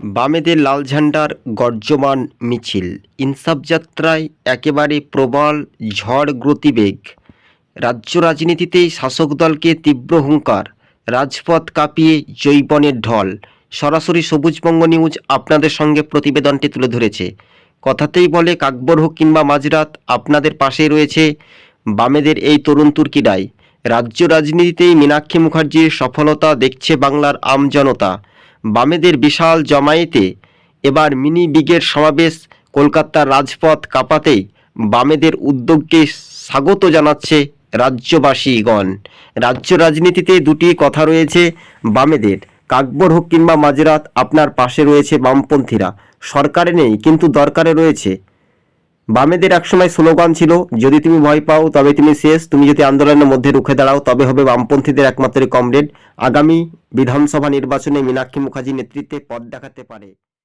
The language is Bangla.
বামেদের লাল ঝান্ডার গর্জমান মিছিল। ইনসাফ যাত্রায় একেবারে প্রবল ঝড় গতিবেগ। রাজ্য রাজনীতিতে শাসক দলকে তীব্র হুঙ্কার। রাজপথ কাঁপিয়ে জৈবনের ঢল। সরাসরি সবুজবঙ্গ নিউজ আপনাদের সঙ্গে প্রতিবেদনটি তুলে ধরেছে। কথাতেই বলে কাকবর হোক কিংবা মাঝরাত আপনাদের পাশেই রয়েছে বামেদের এই তরুণ তুর্কিরাই। রাজ্য রাজনীতিতেই মীনাক্ষী মুখার্জির সফলতা দেখছে বাংলার আমজনতা বামেদের বিশাল জমায়েতে এবার মিনি বিগের সমাবেশ কলকাতার রাজপথ কাঁপাতেই বামেদের উদ্যোগকে স্বাগত জানাচ্ছে রাজ্যবাসীগণ। রাজ্য রাজনীতিতে দুটি কথা রয়েছে বামেদের। কাকবর হোক কিংবা মাঝরাত, আপনার পাশে রয়েছে বামপন্থীরা। সরকারে নেই, কিন্তু দরকারে রয়েছে। বামেদের একসময় স্লোগান ছিল, যদি তুমি ভয় পাও, তবে তুমি শেষ, তুমি যদি আন্দোলনের মধ্যে রুখে দাঁড়াও, তবে হবে বামপন্থীদের একমাত্র কমরেড। আগামী বিধানসভা নির্বাচনে মীনাক্ষী মুখার্জি নেতৃত্বে পথ দেখাতে পারে।